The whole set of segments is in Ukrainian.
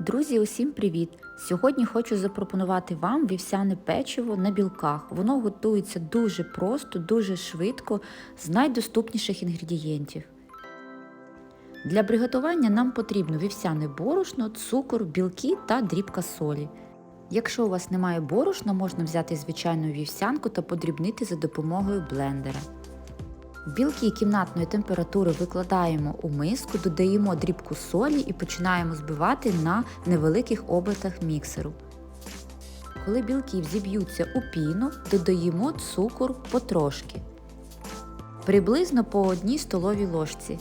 Друзі, усім привіт! Сьогодні хочу запропонувати вам вівсяне печиво на білках. Воно готується дуже просто, дуже швидко, з найдоступніших інгредієнтів. Для приготування нам потрібно вівсяне борошно, цукор, білки та дрібка солі. Якщо у вас немає борошна, можна взяти звичайну вівсянку та подрібнити за допомогою блендера. Білки кімнатної температури викладаємо у миску, додаємо дрібку солі і починаємо збивати на невеликих обертах міксеру. Коли білки взіб'ються у піну, додаємо цукор потрошки. Приблизно по одній столовій ложці.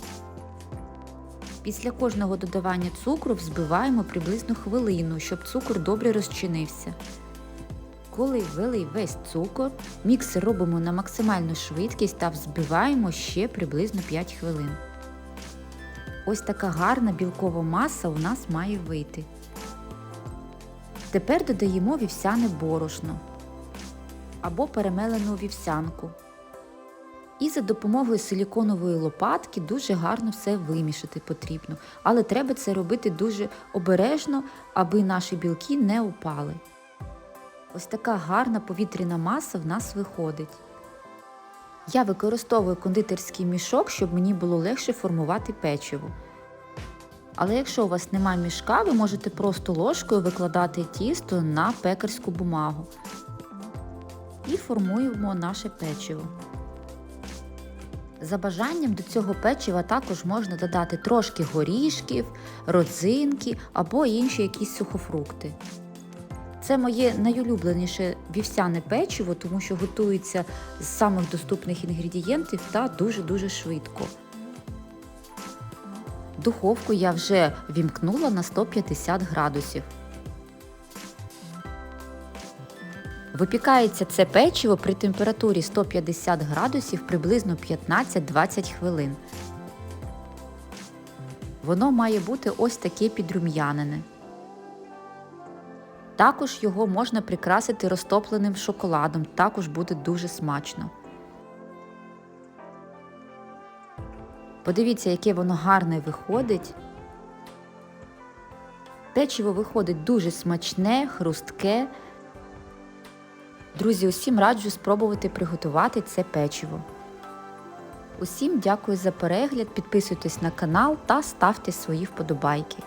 Після кожного додавання цукру взбиваємо приблизно хвилину, щоб цукор добре розчинився. Коли ввели весь цукор, міксер робимо на максимальну швидкість та взбиваємо ще приблизно 5 хвилин. Ось така гарна білкова маса у нас має вийти. Тепер додаємо вівсяне борошно або перемелену вівсянку. І за допомогою силіконової лопатки дуже гарно все вимішати потрібно. Але треба це робити дуже обережно, аби наші білки не упали. Ось така гарна повітряна маса в нас виходить. Я використовую кондитерський мішок, щоб мені було легше формувати печиво. Але якщо у вас немає мішка, ви можете просто ложкою викладати тісто на пекарську бумагу. І формуємо наше печиво. За бажанням до цього печива також можна додати трошки горішків, родзинки або інші якісь сухофрукти. Це моє найулюбленіше вівсяне печиво, тому що готується з самих доступних інгредієнтів та дуже-дуже швидко. Духовку я вже вімкнула на 150 градусів. Випікається це печиво при температурі 150 градусів приблизно 15-20 хвилин. Воно має бути ось таке підрум'янене. Також його можна прикрасити розтопленим шоколадом, також буде дуже смачно. Подивіться, яке воно гарне виходить. Печиво виходить дуже смачне, хрустке. Друзі, усім раджу спробувати приготувати це печиво. Усім дякую за перегляд, підписуйтесь на канал та ставте свої вподобайки.